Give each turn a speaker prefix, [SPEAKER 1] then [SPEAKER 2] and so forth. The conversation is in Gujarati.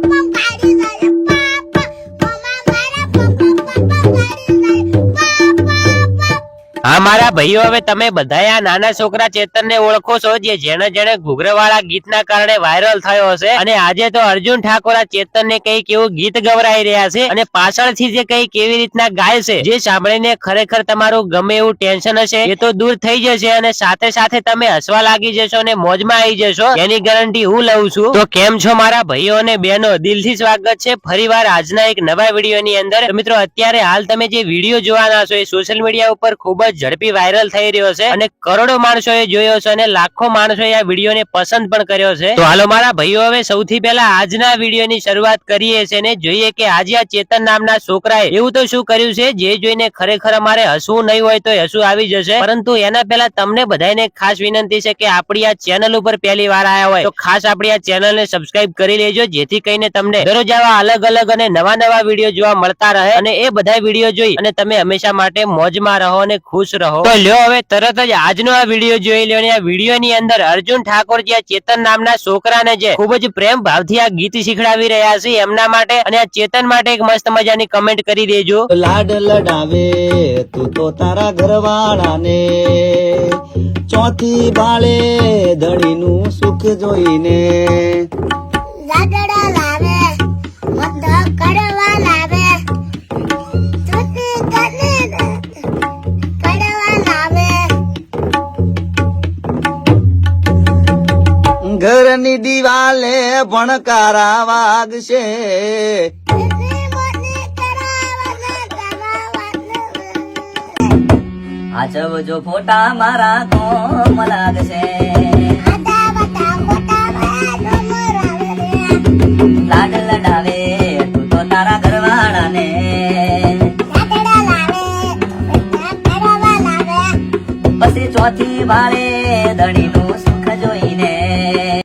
[SPEAKER 1] 棒棒
[SPEAKER 2] હા, મારા ભાઈઓ, હવે તમે બધા આ નાના છોકરા ચેતનને ઓળખો છો, જે જેને જેને ઘૂઘરવાળા ગીતના કારણે વાયરલ થયો હશે. અને આજે તો અર્જુન ઠાકોર ચેતન ચેતનને કંઈક એવું ગીત ગવરાઈ રહ્યા છે અને પાછળથી જે કઈ કેવી રીતના ગાય છે, જે સાંભળીને ખરેખર તમારું ગમે એવું ટેન્શન હશે, એ તો દૂર થઈ જશે અને સાથે સાથે તમે હસવા લાગી જશો અને મોજમાં આવી જશો, એની ગેરંટી હું લઉં છું. તો કેમ છો મારા ભાઈઓ અને બહેનો? દિલથી સ્વાગત છે ફરીવાર આજના એક નવા વિડીયોની અંદર. મિત્રો, અત્યારે હાલ તમે જે વીડિયો જોવાના છો એ સોશિયલ મીડિયા ઉપર ખૂબ જ ઝડપી વાયરલ થઈ રહ્યો છે અને કરોડો માણસોએ જોયો છે અને લાખો માણસોએ આ વિડીયોને પસંદ પણ કર્યો છે. તો હાલો મારા ભાઈઓ, હવે સૌથી પહેલા આજના વિડીયોની શરૂઆત કરીએ છે ને જોઈએ કે આજે આ ચેતન નામના છોકરાએ એવું તો શું કર્યું છે? જે જોઈને ખરેખર અમારે હસવું નહીં હોય તો હસવું આવી જશે. પરંતુ એના પહેલા તમને બધાને ખાસ વિનંતી છે કે આપણી આ ચેનલ ઉપર પહેલી વાર આયા હોય તો ખાસ આપણી આ ચેનલને સબસ્ક્રાઇબ કરી લેજો, જેથી કરીને તમને દરરોજ આવા અલગ અલગ અને નવા નવા વીડિયો જોવા મળતા રહે અને એ બધા વીડિયો જોઈ અને તમે હંમેશા માટે મોજમાં રહો અને ખુશ રહો. તો લ્યો હવે તરત જ આજનો આ વીડિયો જોઈ લ્યો અને આ વીડિયો ની અંદર અર્જુન ઠાકોર જે આ ચેતન નામના છોકરાને જે ખૂબ જ પ્રેમ ભાવથી આ ગીત શીખડાવી રહ્યા છે એમના માટે અને આ ચેતન માટે એક મસ્ત મજાની કમેન્ટ કરી દેજો.
[SPEAKER 3] લાડ લડાવે તું તો તારા ઘરવાળાને. ચોથી બાળે ધણીનું સુખ જોઈને.
[SPEAKER 1] લાડડા
[SPEAKER 3] ઘરની દિવાલે ભણકારા વાગશે.
[SPEAKER 4] આચવજો ફોટા મારા કોમ લાગશે. લાડ લડાવે, તું તારા ઘરવાળાને. પછી ચોથી વાળે દણીનું સુખ જોઈને